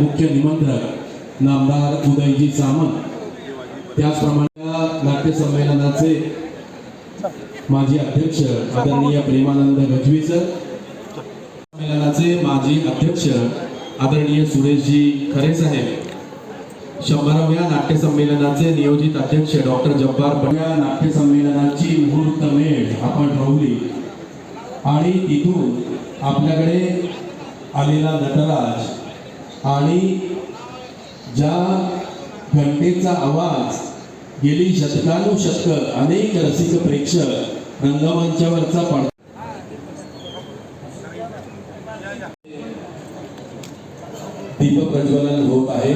मुख्य निमंत्रक नामदार उदयजी सामंत. त्याचप्रमाणे नाट्य संमेलनाचे माजी अध्यक्ष आदरणीय प्रेमानंद गजवी सर. संमेलनाचे माजी अध्यक्ष आदरणीय सुरेशजी खरे साहेब. शंभराव्या नाट्य संमेलनाचे नियोजित अध्यक्ष डॉक्टर जब्बार बड्या नाट्य संमेलनाची मुहूर्त मेळ आपण ठरवली. आणि तिथून आपल्याकडे आलेला नटराज आणि ज्या घंटेचा आवाज गेली शतकानुशतक अनेक रसिक प्रेक्षक रंगमंचावरचा पड दीप प्रज्वलन होत आहे.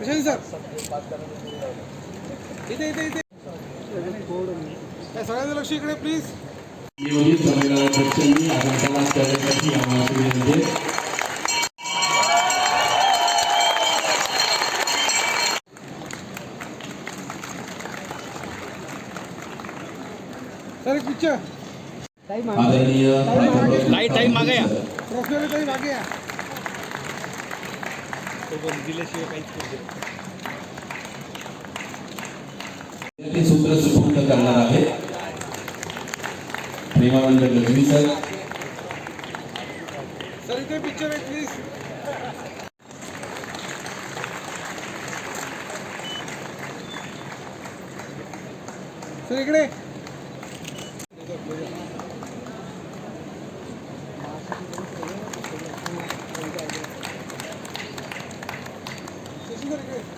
प्रशांत सर. इथे इथे इथे. काय सगळ्यांचं लक्ष इकडे प्लीज नियोजित संमेलनाध्यक्षांनी आगमनास करण्यासाठी आम्हाला विनंती आहे. सर एक पिक्चर आदरणीय लाइट टाईम मागे या. प्रोफेसर मागे सूत्र सुपूर्द करणार आहे प्रेमानंद गजवी सर. सर इथे पिक्चर आहे प्लीज सर इकडे.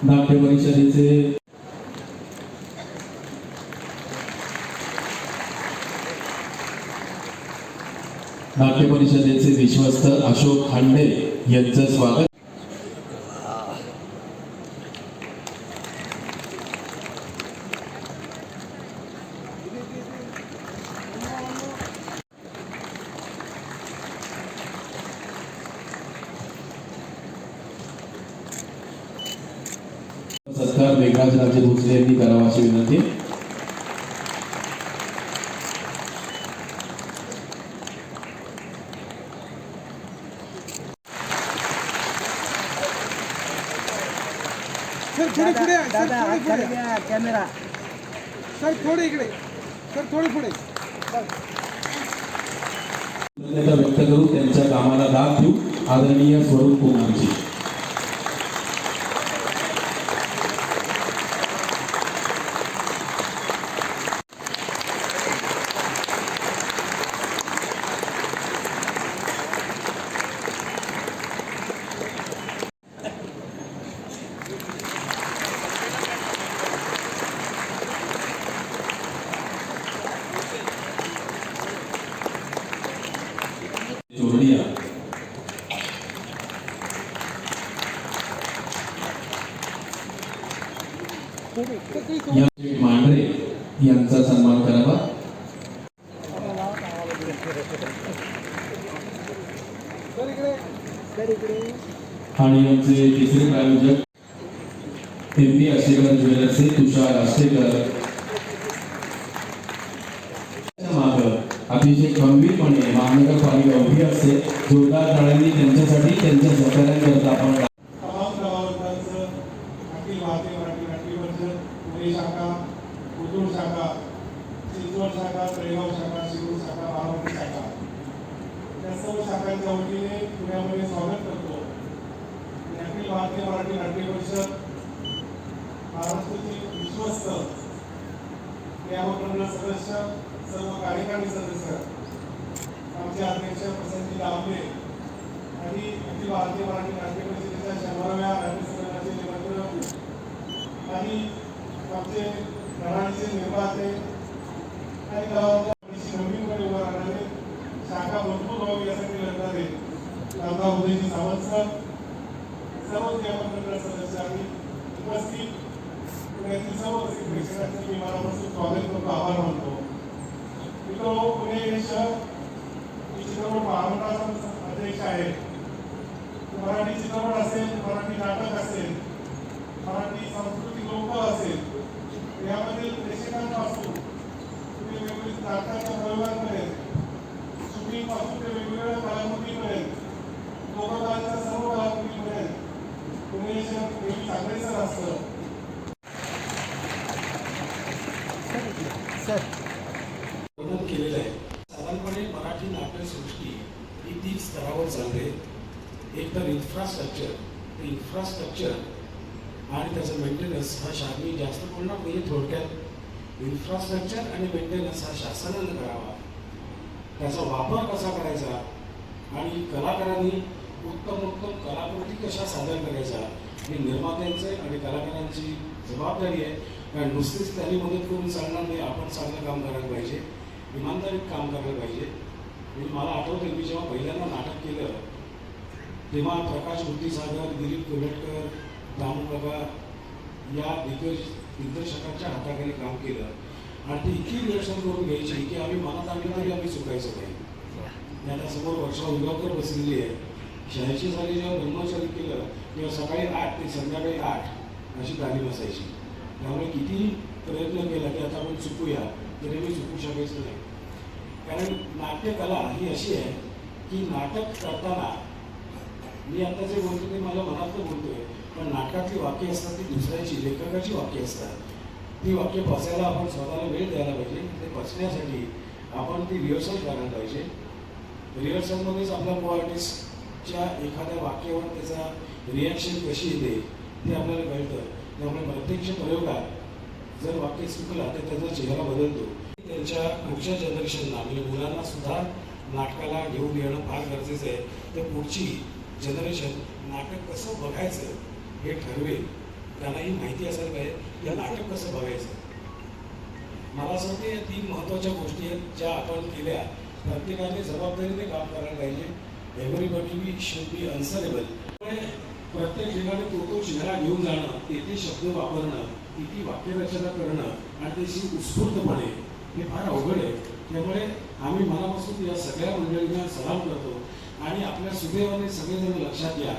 नाट्य परिषदेचे नाट्य परिषदेचे विश्वस्त अशोक खांडे यांचं स्वागत. सत्कार मेघराज राजे भोसले यांनी करावा अशी विनंती. सर थोडे पुढे या, सर दादा थोडे पुढे. खाली या. घ्या कॅमेरा सर थोडे इकडे. सर थोडे पुढे. व्यक्त करून त्यांच्या कामाला दाद देऊ. आदरणीय स्वरूप कुमारजी चोरडिया थोडे सर काही थोडे. या मांढरे यांचा सन्मान करावा सर इकडे सर इकडे आणि आमचे आयोजक. फिरणी एम ज्वेलर्सचे तुषार आष्टेकर माग. अतिशय खंबीरपणे महानगरपालिका उभी असते. जोरदार टाळ्यांनी त्यांच्यासाठी त्यांच्या सहकार्यांकरता आपण तमाम प्रभावकांचं अखिल भारतीय मराठी नाट्य परिषद पुणे शाखा उदूर शाखा चिंचवड शाखा तळेगाव शाखा शिरूर शाखा बारामती शाखा या सर्व शाखांच्या वतीने पुण्यामध्ये स्वागत करतो आणि अखिल मराठी नाट्य परिषद. महाराष्ट्राचे विश्वस्त. नियामक सदस्य सर्व कार्यकारी सदस्य. आमचे अध्यक्ष प्रसंगी दामले आणि अखिल भारतीय मराठी नाट्य परिषदेच्या शंभराव्या नाट्य संमेलनाचे निमंत्रण आणि आमचे प्रणालीचे निर्माते आणि गावातल्या नवीनपणे उभा राहणारे शाखा मजबूत व्हावी यासाठी लढणारे दादा उदयजी सावंत सर सर्व नियामक मंडळ सदस्य आणि उपस्थित पुण्यातील त्यांचं मी मनापासून स्वागत करतो आभार मानतो मित्र पुणे शहर मी चित्रपट महामंडळाचा अध्यक्ष आहे मराठी चित्रपट असेल मराठी नाटक असेल मराठी सांस्कृतिक लोक असेल यामधील प्रेक्षकांपासून तुम्ही वेगवेगळी नाटकाच्या प्रयोगांपर्यंत शूटिंगपासून ते वेगवेगळ्या कलाकृतीपर्यंत लोककलाच्या सर्व कलाकृतीपर्यंत पुणे शहर नेहमी चांगलेच असतं सर वर्णन केलेलं आहे साधारणपणे मराठी नाट्यसृष्टी ही तीन स्तरावर चालते एक तर इन्फ्रास्ट्रक्चर इन्फ्रास्ट्रक्चर आणि त्याचं मेंटेनन्स हा शासनी जास्त बोलणार म्हणजे थोडक्यात इन्फ्रास्ट्रक्चर आणि मेंटेनन्स हा शासनानं करावा. त्याचा वापर कसा करायचा? आणि कलाकारांनी उत्तम उत्तम कलाकृती कशा सादर करायचा हे निर्मात्यांचे आणि कलाकारांची जबाबदारी आहे. कारण नुसतीच त्यांनी मदत करून चालणार नाही आपण चांगलं काम करायला पाहिजे. इमानदारीत काम करायला पाहिजे. म्हणजे मला आठवतं मी जेव्हा पहिल्यांदा नाटक केलं तेव्हा प्रकाश बुद्धिसागर दिलीप कोलटकर दामूबाबा या दिग्गज दिग्दर्शकांच्या हाताखाली काम केलं. आणि ती इतकी निरीक्षण करून घ्यायची की आम्ही मनात आणलं तरी आम्ही चुकायचं नाही. मी आता समोर वर्षा उलगावकर बसलेली आहे शहाऐंशी साली जेव्हा ब्रह्मचारी केलं तेव्हा सकाळी आठ ते संध्याकाळी आठ अशी तालीम असायची त्यामुळे किती प्रयत्न केला की आता आपण चुकूया तरी मी चुकू शकायचं नाही. कारण नाट्यकला ही अशी आहे की नाटक करताना मी आता जे बोलतो ते माझ्या मनातलं बोलतोय. पण नाटकातली वाक्य असतात ती दुसऱ्याची लेखकाची वाक्य असतात. ती वाक्य पचायला आपण स्वतःला वेळ द्यायला पाहिजे. ते पचण्यासाठी आपण ती रिहर्सल करायला पाहिजे. रिहर्सलमध्येच आपल्या को आर्टिस्टच्या एखाद्या वाक्यावर त्याचा रिॲक्शन कशी येते ते आपल्याला कळतं. त्यामुळे प्रत्यक्ष प्रयोगात जर वाक्य चुकला तर त्याचा चेहरा बदलतो. त्यांच्या पुढच्या जनरेशनला म्हणजे मुलांना सुद्धा नाटकाला घेऊन येणं फार गरजेचं आहे. तर पुढची जनरेशन नाटक कसं बघायचं हे ठरवेल त्यांनाही माहिती असायला पाहिजे की नाटक कसं बघायचं? मला असं वाटतं या तीन महत्त्वाच्या गोष्टी आहेत ज्या आपण केल्या. प्रत्येकाने जबाबदारीने काम करायला पाहिजे. Everybody we should be answerable प्रत्येक ठिकाणी तो तो चेहरा घेऊन जाणं तेथे शब्द वापरणं ती वाक्यरचना करणं आणि त्याची उत्स्फूर्तपणे हे फार अवघड आहे. त्यामुळे आम्ही मनापासून या सगळ्या मंडळींना सलाम करतो. आणि आपल्या सुदैवाने सगळेजण लक्षात घ्या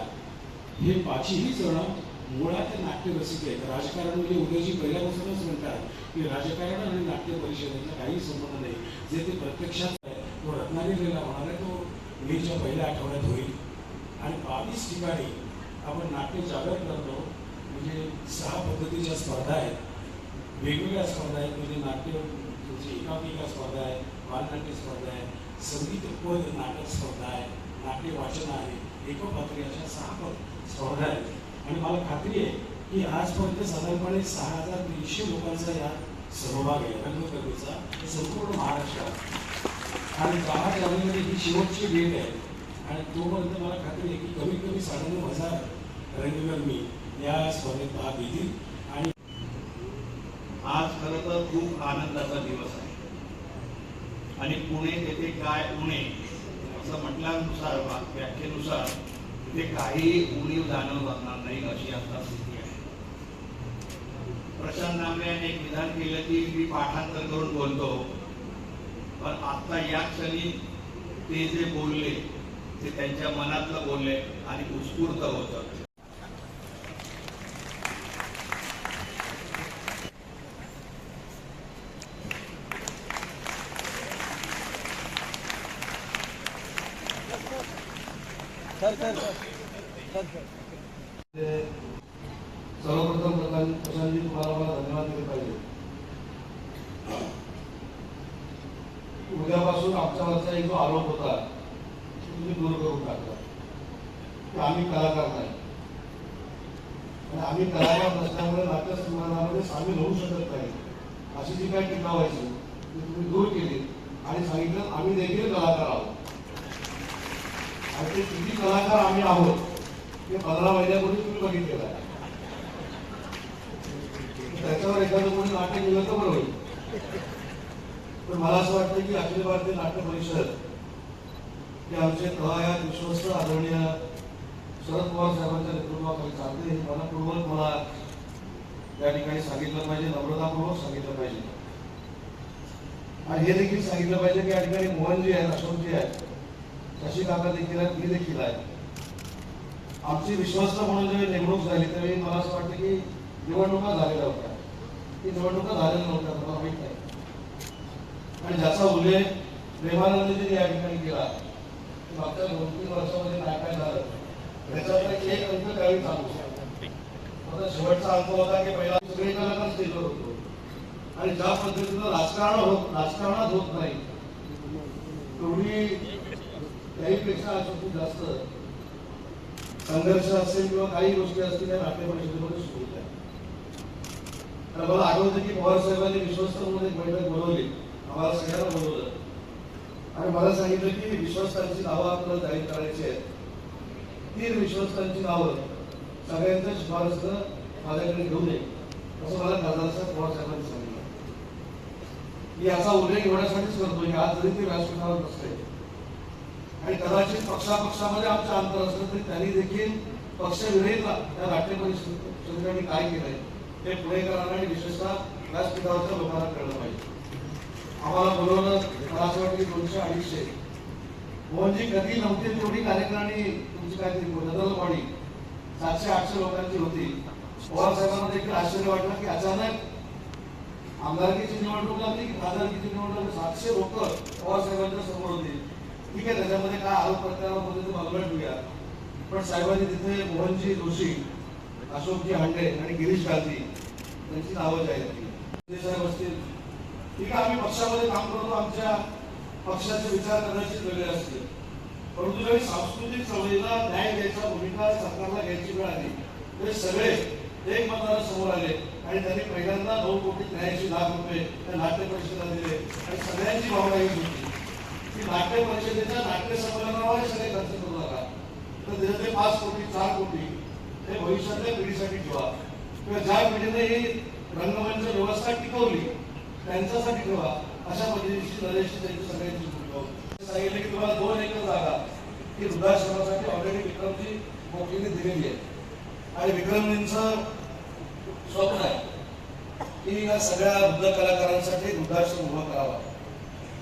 हे पाचही जण मुळात नाट्यरसिक आहेत. राजकारण म्हणजे उदयजी पहिल्यापासूनच म्हणतात की राजकारण आणि नाट्य परिषदेचा काही संबंध नाही. जे ते प्रत्यक्षात आहे तो रत्नागिरीला होणार आहे तो मेच्या पहिल्या आठवड्यात होईल. आणि बावीस ठिकाणी आपण नाट्य जागर करतो म्हणजे सहा पद्धतीच्या स्पर्धा आहेत. वेगवेगळ्या स्पर्धा आहेत म्हणजे नाट्य तुमची एकांकिका स्पर्धा आहे बालनाट्य स्पर्धा आहे संगीत पद नाटक स्पर्धा आहे. नाट्य वाचन आहे. एकपात्री अशा सहा पद स्पर्धा आहेत आणि मला खात्री आहे की आजपर्यंत साधारणपणे सहा हजार तीनशे लोकांचा यात सहभाग आहे. रंगकलेचा संपूर्ण महाराष्ट्रात. आणि दहा जानेवारी ही शेवटची भेट आहे. आणि तोपर्यंत मला खात्री आहे की कमीत कमी साडेनऊ हजार रंगकर्मी या स्पर्धेत भाग घेतील. आणि आज खरं तर खूप आनंदाचा दिवस आहे. आणि पुणे येथे काय उणे असं म्हटल्यानुसार व्याख्येनुसार ते काही उणीव जाणवणार नाही अशी आता स्थिती आहे. प्रशांत नांगरे यांनी एक विधान केलं की मी पाठांतर करून बोलतो. पण आता या क्षणी ते जे बोलले ते त्यांच्या मनातलं बोलले आणि उत्स्फूर्त होतं सर सर सर सर सर्वप्रथम प्रशांतजी तुम्हाला मला धन्यवाद दिले पाहिजे. उद्यापासून आमच्यावरचा एक जो आरोप होता तुम्ही दूर करून टाकला. की आम्ही कलाकार नाही. आणि आम्ही कलाकार नसल्यामुळे नाट्य सन्मानामध्ये सामील होऊ शकत नाही. अशी जी काही टीका व्हायची ती तुम्ही दूर केली. आणि सांगितलं आम्ही देखील कलाकार आहोत. आणि ते किती कलाकार आम्ही आहोत ते पंधरा महिन्यापूर्वी तुम्ही बघितलेलं आहे. त्याच्यावर एखादं कोणी नाटक केलं तर बरं होईल. पण मला असं वाटतं की अखिल भारतीय नाट्य परिषद हे आमचे तळायात विश्वस्त आदरणीय शरद पवार साहेबांच्या नेतृत्वाखाली चालते हे मनपूर्वक मला त्या ठिकाणी सांगितलं पाहिजे नम्रतापूर्वक सांगितलं पाहिजे. आणि हे देखील सांगितलं पाहिजे की या ठिकाणी मोहनजी आहेत अशोकजी आहेत. अशी काका देखील आहेत मी देखील आहे. आमची विश्वस्त म्हणून जेव्हा नेमणूक झाली त्यावेळी मला असं वाटतं की निवडणुका झालेल्या होत्या. की निवडणुका झालेल्या नव्हत्या मला माहीत नाही. आणि ज्याचा उल्लेख प्रेमानंदजींनी या ठिकाणी केला मागच्या दोन तीन वर्षामध्ये काय काय झालं? त्याच्यात एक अंक काही चालू आता शेवटचा अंक होता की पहिला सगळीकडे स्टेजवर होतो. आणि ज्या पद्धतीनं राजकारण होत राजकारणात होत नाही तेवढी त्याहीपेक्षा असं खूप जास्त संघर्ष असेल किंवा काही गोष्टी असतील त्या नाट्य परिषदेमध्ये सुरू होत्या. तर मला आठवतं की पवार साहेबांनी विश्वस्त म्हणून एक बैठक बोलवली. आम्हाला सगळ्यांना बोलवलं. आणि मला सांगितलं की विश्वस्तांची नावं आपल्याला जाहीर करायची आहेत. तीन विश्वस्तांची नावं सगळ्यांचं शिफारस माझ्याकडे घेऊ नये. असं मला खासदार साहेब पवार साहेबांनी सांगितलं. मी याचा उल्लेख एवढ्यासाठीच करतो की आज जरी ते व्यासपीठावर नसते आणि कदाचित पक्षापक्षामध्ये आमचं अंतर असलं तरी त्यांनी देखील पक्षविरहित त्या नाट्य परिषदेने काय केलंय ते पुणेकरांना आणि विशेषतः व्यासपीठावरच्या लोकांना कळलं पाहिजे. आम्हाला बोलवलं मला असं वाटतं की दोनशे अडीचशे. मोहनजी कधी नव्हते तेवढी कार्यकारिणी तुमची काहीतरी नजरवाडी सातशे आठशे लोकांची होती. पवार साहेबांना देखील आश्चर्य वाटलं की अचानक आमदारकीची निवडणूक लागली की खासदारकीची निवडणूक सातशे लोक पवार साहेबांच्या समोर होती. ठीक आहे त्याच्यामध्ये काय आरोप प्रत्यारोप होते ते बाजूला ठेवूया पण साहेबांनी तिथे मोहनजी जोशी अशोकजी हांडे आणि गिरीश गांधी त्यांची नावं जाहीर केली. ते साहेब असतील. ठीक आहे आम्ही पक्षामध्ये काम करतो आमच्या पक्षाचे विचार कदाचित वेगळे असतील. परंतु ज्यावेळी सांस्कृतिक चळवळीला न्याय द्यायचा भूमिका सरकारला घ्यायची वेळ आली ते सगळे एक मताला समोर आले आणि त्यांनी पहिल्यांदा नऊ कोटी त्र्याऐंशी लाख रुपये त्या नाट्य परिषदेला दिले आणि सगळ्यांची भावना ही होती. की नाट्य म्हणजे परिषदेच्या नाट्य संमेलनावर हे सगळे खर्च करू नका. तर त्याच्यातले पाच कोटी चार कोटी हे भविष्यातल्या पिढीसाठी ठेवा. किंवा ज्या पिढीने ही रंगमंच व्यवस्था टिकवली त्यांच्यासाठी ठेवा. अशा पद्धतीची नरेशची त्यांची सगळ्यांची सांगितलं की तुम्हाला दोन एकर जागा ही वृद्धाश्रमासाठी ऑलरेडी विक्रमजी मोठीने दिलेली आहे. आणि विक्रमजींचं स्वप्न आहे की या सगळ्या वृद्ध कलाकारांसाठी वृद्धाश्रम उभा करावा.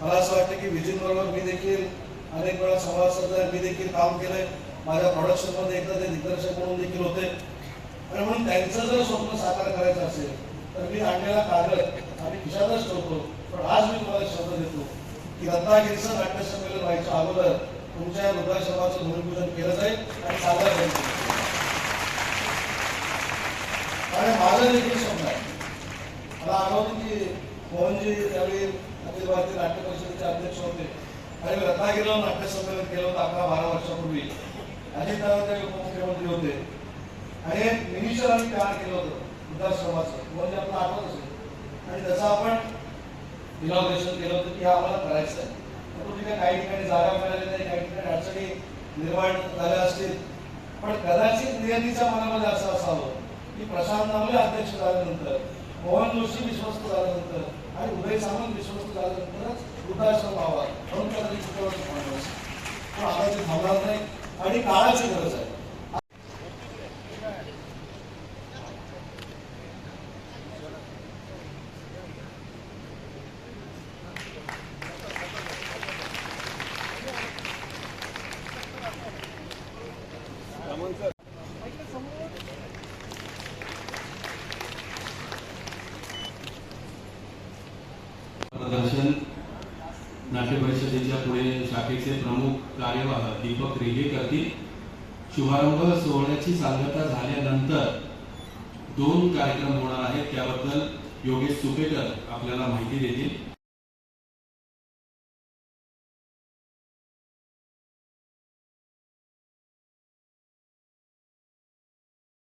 मला असं वाटतं की विजींबरोबर मी देखील अनेक वेळा संवाद मी देखील काम केलंय. माझ्या प्रोडक्शनमध्ये एकदा ते दिग्दर्शक म्हणून देखील होते. आणि म्हणून त्यांचं जर स्वप्न साकार करायचं असेल तर मी आणलेला कागद आम्ही खिशातच ठेवतो. पण आज मी तुम्हाला शब्द देतो की रत्नागिरीचं नाट्यसंमेलन व्हायच्या अगोदर तुमच्या या वृद्धाश्रमाचं भूमिपूजन केलं जाईल आणि साजरा जाईल. आणि माझं देखील स्वप्न आहे. मला आठवतं की मोहनजी त्यावेळी अखिल भारतीय नाट्य परिषदेचे अध्यक्ष होते. आणि रत्नागिरीला नाट्य संमेलन केलं होतं अकरा बारा वर्षापूर्वी. अजित दादा ते उपमुख्यमंत्री होते. आणि एक आम्ही तयार केलं होतं वृद्धाश्रमाचं म्हणजे आपलं आठवत असेल. आणि त्याचं आपण इनॉग्रेशन केलं होतं की हे आम्हाला करायचं आहे. परंतु तिथे काही ठिकाणी जागा मिळाली नाही काही ठिकाणी अडचणी निर्माण झाल्या असतील. पण कदाचित नियतीच्या मनामध्ये असं असावं की प्रशांत नावले अध्यक्ष झाल्यानंतर मोहन जोशी विश्वस्त झाल्यानंतर आणि उदय सामंत विश्वस्त झाल्यानंतरच वृद्धाश्रम व्हावा म्हणून कदाचित पण आता ते थांबणार नाही. आणि काळाची गरज आहे. प्रदर्शन नाट्य परिषदेच्या पुणे शाखेचे प्रमुख कार्यवाह दीपक रेगे करतील. शुभारंभ सोहळ्याची सांगता झाल्यानंतर दोन कार्यक्रम होणार आहेत. त्याबद्दल योगेश सुपेकर आपल्याला माहिती देतील.